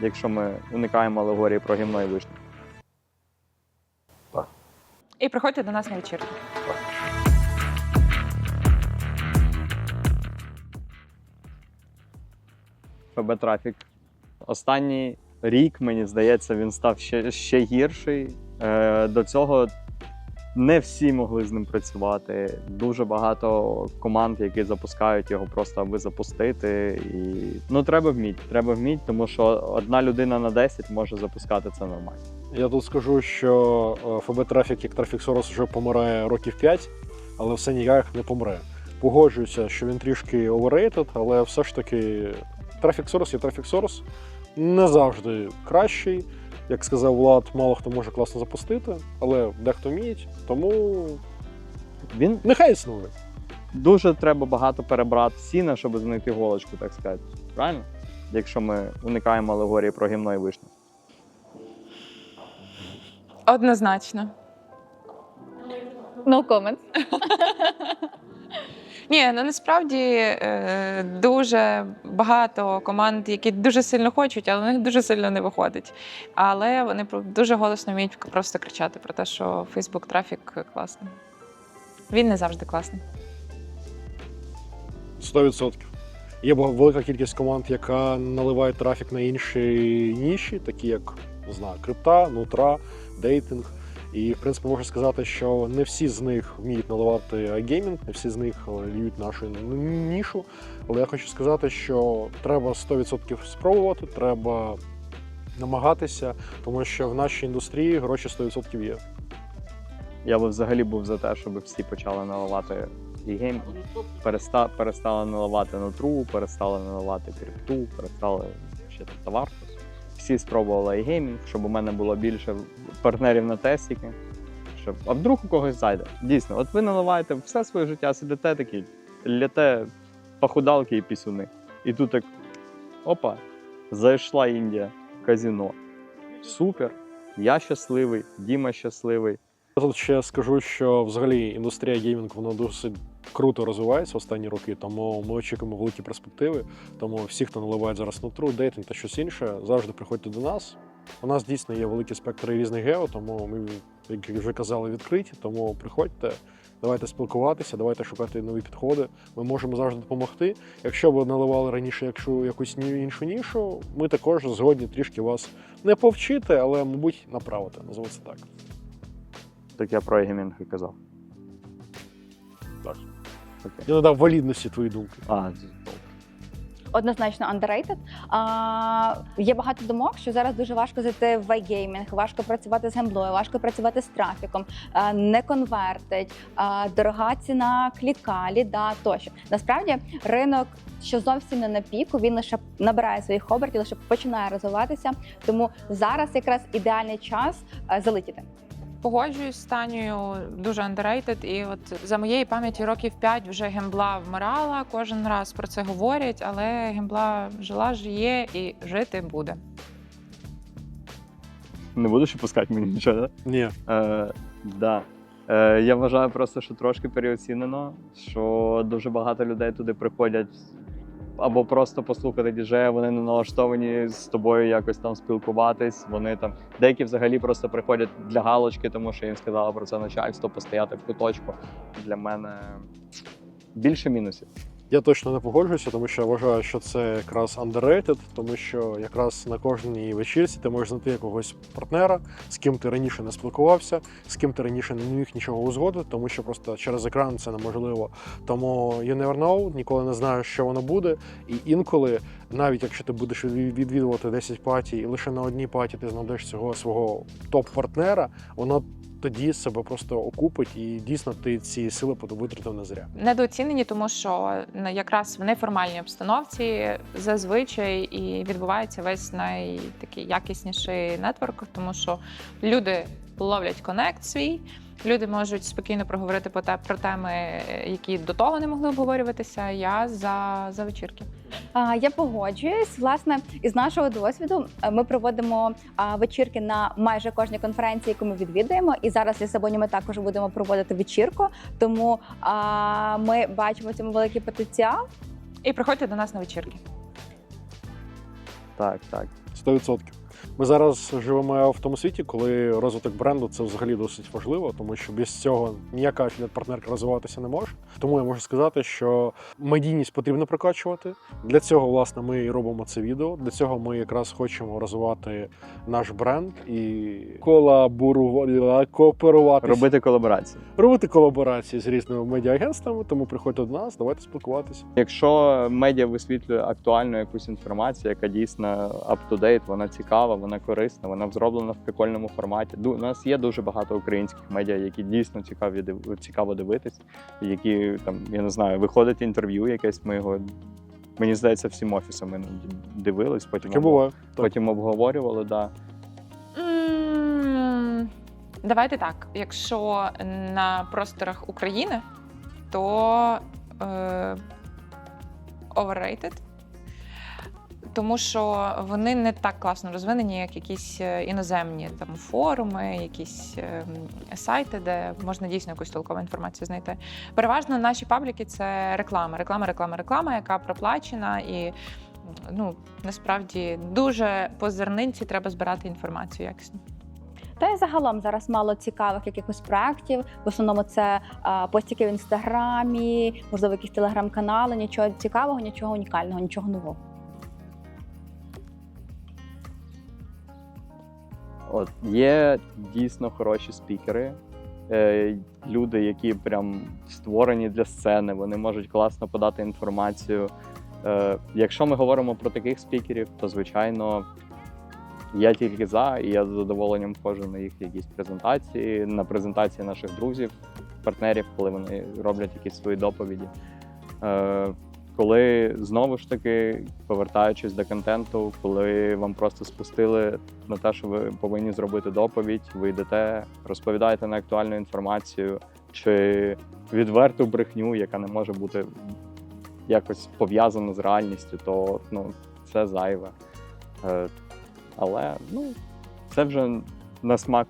якщо ми уникаємо алегорії про гімно і вишню. І приходьте до нас на вечірку. ФБ трафік. Останній рік, мені здається, він став ще, ще гірший. Е, до цього не всі могли з ним працювати. Дуже багато команд, які запускають його просто аби запустити. І ну треба вміти. Треба вміти, тому що одна людина на 10 може запускати це нормально. Я тут скажу, що е, ФБ трафік як трафік Сорос вже помирає років 5, але все ніяк не помре. Погоджуюся, що він трішки overrated, але все ж таки трафік Сорос є трафік Сорос. Не завжди кращий. Як сказав Влад, мало хто може класно запустити, але дехто вміють, тому Він нехай існує. дуже треба багато перебрати сіна, щоб знайти голочку, так сказати. Правильно? Якщо ми уникаємо алегорії про гімно і вишню. Однозначно. No comments. Ні, ну насправді е, дуже багато команд, які дуже сильно хочуть, але у них дуже сильно не виходить. Але вони дуже голосно вміють просто кричати про те, що Facebook трафік класний. Він не завжди класний. 100%. Є велика кількість команд, яка наливає трафік на інші ніші, такі як не знаю, крипта, нутра, дейтинг. І, в принципі, можу сказати, що не всі з них вміють наливати iGaming, не всі з них е, льють нашу нішу. Але я хочу сказати, що треба 100% спробувати, треба намагатися, тому що в нашій індустрії гроші 100% є. Я би взагалі був за те, щоб всі почали наливати гейм, переста, перестали наливати нутру, перестали наливати крипту, перестали ще товар. Всі спробували геймінг, щоб у мене було більше партнерів на тестіки. Щоб... А вдруг у когось зайде. Дійсно, от ви наливаєте все своє життя, сидите такі, ляте похудалки і пісюни. І тут так опа, зайшла Індія, казіно. Супер! Я щасливий, Діма щасливий. Я тут ще скажу, що взагалі індустрія геймінг вона досить круто розвивається останні роки, тому ми очікуємо великі перспективи. Тому всі, хто наливають зараз нутру, дейтинг та щось інше, завжди приходьте до нас. У нас дійсно є великі спектри різних гео, тому ми, як вже казали, відкриті. Тому приходьте, давайте спілкуватися, давайте шукати нові підходи. Ми можемо завжди допомогти. Якщо ви наливали раніше якщо якусь іншу нішу, ми також згодні трішки вас не повчити, але, мабуть, направити. Називаємо це так. Так я про геймінг і казав. Так. Окей. Я надав валідності твої думки. А, Однозначно underrated. А, є багато думок, що зараз дуже важко зайти в iGaming, важко працювати з гемблою, важко працювати з трафіком, а, не конвертить, а, дорога ціна кліка, ліда тощо. Насправді ринок, що зовсім не на піку, він лише набирає своїх обертів, лише починає розвиватися. Тому зараз якраз ідеальний час а, залетіти. Погоджуюсь з Танею, дуже underrated. І от за моєї пам'яті років 5 вже гембла вмирала. Кожен раз про це говорять, але гембла жила, жиє і жити буде. не будеш опускати мені нічого, так? Ні, Е, да. Е, я вважаю просто, що трошки переоцінено, що дуже багато людей туди приходять або просто послухати діджея, вони не налаштовані з тобою якось там спілкуватись. Вони там деякі взагалі просто приходять для галочки, тому що їм сказала про це начальство, постояти в куточку. Для мене більше мінусів. Я точно не погоджуюся, тому що я вважаю, що це якраз underrated, тому що якраз на кожній вечірці ти можеш знайти якогось партнера, з ким ти раніше не спілкувався, з ким ти раніше не міг нічого узгодити, тому що просто через екран це неможливо. Тому you never know, ніколи не знаєш, що воно буде. І інколи, навіть якщо ти будеш відвідувати 10 паті, і лише на одній паті ти знайдеш цього свого топ-партнера, воно тоді себе просто окупить, і дійсно ти ці сили витратив не зря. Недооцінені, тому що якраз в неформальній обстановці зазвичай і відбувається весь найтакий якісніший нетворк, тому що люди ловлять конект свій. Люди можуть спокійно проговорити по те- про теми, які до того не могли обговорюватися. Я за, за вечірки. А, Я погоджуюсь. Власне, із нашого досвіду е, ми проводимо а, вечірки на майже кожній конференції, яку ми відвідуємо. І зараз в Лісабоні ми також будемо проводити вечірку. Тому а, ми бачимо в цьому великий потенціал. І приходьте до нас на вечірки. Так, так. 100%. Ми зараз живемо в тому світі, коли розвиток бренду це взагалі досить важливо, тому що без цього ніяка афіліат-партнерка розвиватися не може. Тому я можу сказати, що медійність потрібно прокачувати. Для цього, власне, ми і робимо це відео. Для цього ми якраз хочемо розвивати наш бренд і колаборувати, кооперуватися, Робити колаборації. робити колаборації з різними медіаагентствами. Тому приходьте до нас, давайте спілкуватися. Якщо медіа висвітлює актуальну якусь інформацію, яка дійсно up-to-date, вона цікава, вона корисна, вона зроблена в прикольному форматі. У нас є дуже багато українських медіа, які дійсно цікаві цікаво дивитись, які там, я не знаю, виходить інтерв'ю якесь, ми його. Мені здається, всім офісом ми дивились, потім, Таке буває. Так. потім обговорювали. Да. Давайте так. Якщо на просторах України, то е, overrated. Тому що вони не так класно розвинені, як якісь е, іноземні там форуми, якісь е, сайти, де можна дійсно якусь толкову інформацію знайти. Переважно наші пабліки це реклама, реклама, реклама, реклама, яка проплачена і. Ну насправді дуже по зернинці треба збирати інформацію якісно. Та й загалом зараз мало цікавих якихось проєктів. В основному це а, постіки в інстаграмі, можливо, якісь телеграм-канали. Нічого цікавого, нічого унікального, нічого нового. От є дійсно хороші спікери, е, люди, які прям створені для сцени, вони можуть класно подати інформацію. Е, якщо ми говоримо про таких спікерів, то звичайно я тільки за, і я з задоволенням входжу на їх якісь презентації, на презентації наших друзів, партнерів, коли вони роблять якісь свої доповіді. Е, коли знову ж таки, повертаючись до контенту, коли вам просто спустили на те, що ви повинні зробити доповідь, ви йдете, розповідаєте на актуальну інформацію чи відверту брехню, яка не може бути якось пов'язана з реальністю, то ну, це зайве. Е, але ну, це вже на смак.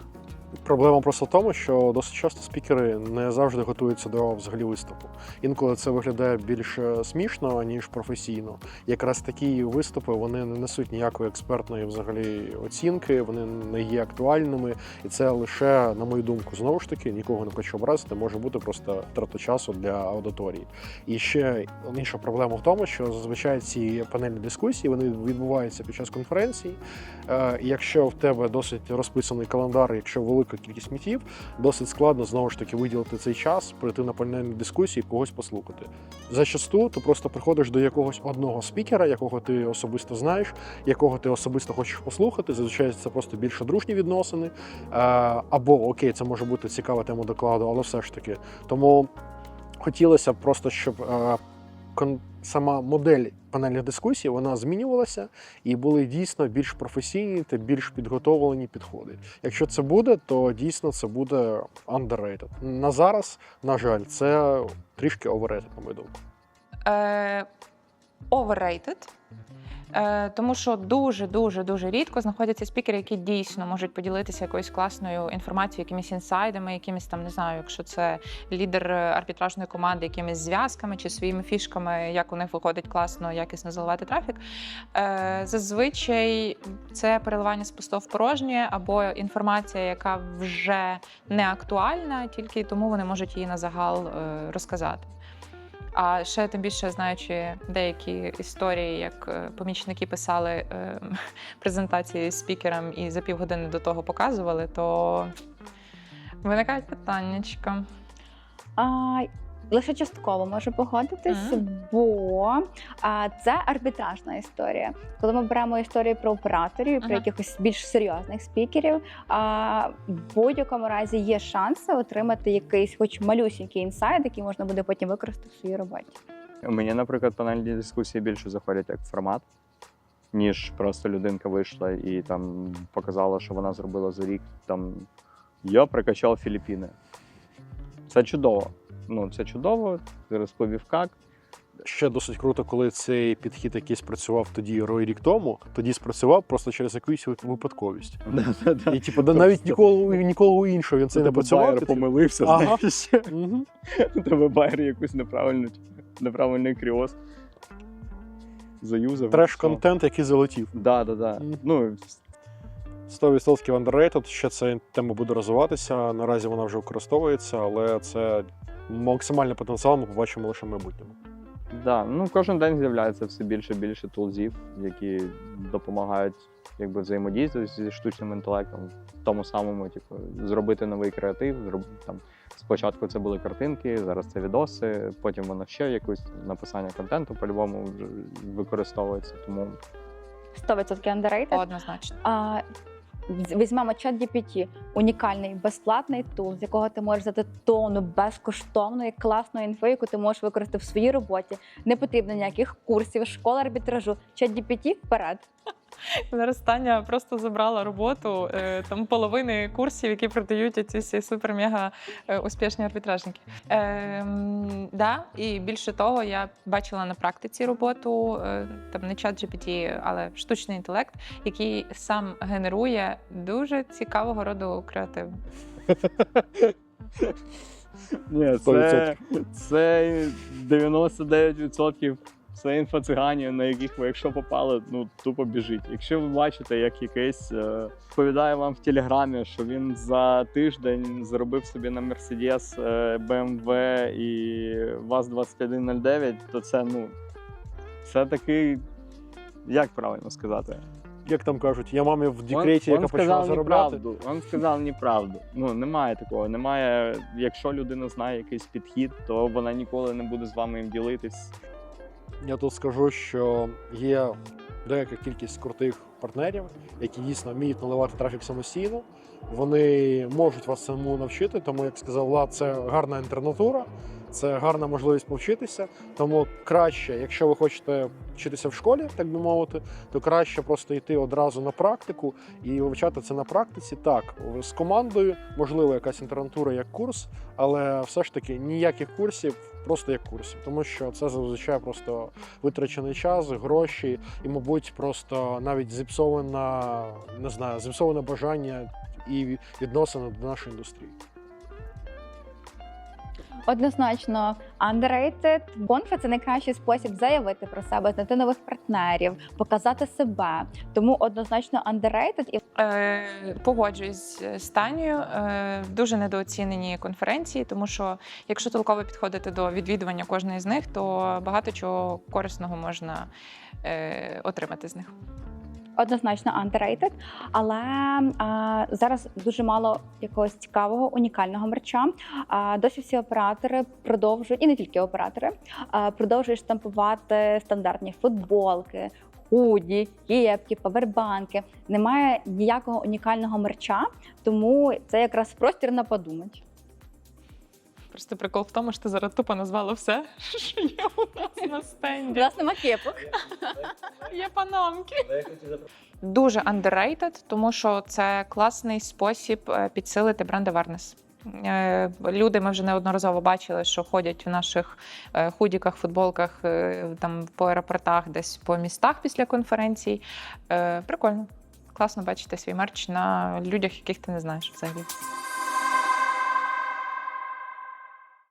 Проблема просто в тому, що досить часто спікери не завжди готуються до взагалі виступу. Інколи це виглядає більш е, смішно ніж професійно. Якраз такі виступи вони не несуть ніякої експертної взагалі оцінки, вони не є актуальними, і це лише, на мою думку, знову ж таки нікого не хочу образити, може бути просто трата часу для аудиторії. І ще інша проблема в тому, що зазвичай ці панельні дискусії вони відбуваються під час конференції. Е, Якщо в тебе досить розписаний календар, якщо велика кількість мітів, досить складно знову ж таки виділити цей час, прийти на панельні дискусії, когось послухати. Зачасту ти просто приходиш до якогось одного спікера, якого ти особисто знаєш, якого ти особисто хочеш послухати. Зазвичай це просто більше дружні відносини. Е, Або окей, це може бути цікава тема докладу, але все ж таки. Тому хотілося б просто, щоб е, сама модель панельних дискусій вона змінювалася і були дійсно більш професійні та більш підготовлені підходи. Якщо це буде, то дійсно це буде underrated. На зараз, на жаль, це трішки overrated, на мою думку. Е, overrated. Е, тому що дуже дуже дуже рідко знаходяться спікери, які дійсно можуть поділитися якоюсь класною інформацією, якимись інсайдами, якимись там не знаю, якщо це лідер арбітражної команди, якимись зв'язками чи своїми фішками, як у них виходить класно, якісно заливати трафік. Е, зазвичай це переливання з пустого в порожнє або інформація, яка вже не актуальна, тільки тому вони можуть її на загал е, розказати. А ще тим більше знаючи деякі історії, як е, помічники писали е, презентації спікерам і за півгодини до того показували, то виникають питаннячка. Лише частково можу погодитись, Мгм. бо а, це арбітражна історія. Коли ми беремо історії про операторів, про Ага. якихось більш серйозних спікерів, а, в будь-якому разі є шанси отримати якийсь, хоч малюсінький інсайт, який можна буде потім використати в своїй роботі. Мені, наприклад, панельні дискусії більше заходять як формат, ніж просто людинка вийшла і там показала, що вона зробила за рік. Там я прокачав Філіппіни. Це чудово. Ну, це чудово, ти розповів як. Ще досить круто, коли цей підхід якийсь працював тоді рой рік тому, тоді спрацював просто через якусь ви- випадковість. І типу, навіть ніколи ніколи іншого він це не працював. Ти, помилився, знаєш. Тебе байер якусь неправильну, неправильний кріоз. заюзав. Треш-контент, який залетів. Да, да, да. Ну, 100% underrated, ще ця тема буде розвиватися. Наразі вона вже використовується, але це максимальний потенціал ми побачимо лише в майбутньому. Да, ну кожен день з'являється все більше і більше тулзів, які допомагають якби взаємодіяти зі штучним інтелектом, в тому самому, типу, зробити новий креатив. Зроб... Там спочатку це були картинки, зараз це відоси, потім воно ще якусь написання контенту по-любому вже використовується. Тому 100% underrated. Однозначно. А, з- чат GPT, унікальний безплатний тул, з якого ти можеш взяти тонну безкоштовної класної інфи, яку ти можеш використати в своїй роботі. Не потрібно ніяких курсів, школи арбітражу. ChatGPT вперед. Зараз Таня просто забрала роботу е, там половини курсів, які продають ці всі супер-мега е, успішні арбітражники. Е, да, і більше того, я бачила на практиці роботу е, там не чат GPT, але штучний інтелект, який сам генерує дуже цікавого роду креатив. Ні, це, це 99% це інфоцигані, на яких ви, якщо попали, ну тупо біжить. Якщо ви бачите, як якийсь е, повідає вам в телеграмі, що він за тиждень зробив собі на Mercedes, е, BMW і ВАЗ-2109, то це ну це такий, як правильно сказати? Як там кажуть, я мамі в декреті, яка почала заробляти. Він сказав неправду. Ну немає такого. Немає. Якщо людина знає якийсь підхід, то вона ніколи не буде з вами їм ділитись. Я тут скажу, що є деяка кількість крутих партнерів, які дійсно вміють наливати трафік самостійно. Вони можуть вас цьому навчити, тому як сказав Влад, це гарна інтернатура, це гарна можливість повчитися. Тому краще, якщо ви хочете вчитися в школі, так би мовити, то краще просто йти одразу на практику і вивчати це на практиці. Так, з командою, можливо, якась інтернатура як курс, але все ж таки ніяких курсів, просто як курсів, тому що це зазвичай просто витрачений час, гроші і, мабуть, просто навіть зіпсована, не знаю, зіпсоване бажання і відносини до нашої індустрії. Однозначно, underrated. Конфа це найкращий спосіб заявити про себе, знайти нових партнерів, показати себе. Тому однозначно underrated. І Е, погоджуюсь з Танею. Е, дуже недооцінені конференції, тому що якщо толково підходити до відвідування кожної з них, то багато чого корисного можна е, отримати з них. Однозначно underrated. Але а, зараз дуже мало якогось цікавого, унікального мерча. А, досі всі оператори продовжують, і не тільки оператори, а, продовжують штампувати стандартні футболки. Худі, кепки, павербанки. Немає ніякого унікального мерча, тому це якраз простір на подумати. Просто прикол в тому, що ти зараз тупо назвала все, що є у нас на У нас нема кепок. Є панамки. Дуже underrated, тому що це класний спосіб е, підсилити бренд awareness. Е, Люди ми вже неодноразово бачили, що ходять в наших е, худіках, футболках, там по аеропортах, десь по містах після конференцій. Прикольно. Класно бачити свій мерч на людях, яких ти не знаєш взагалі.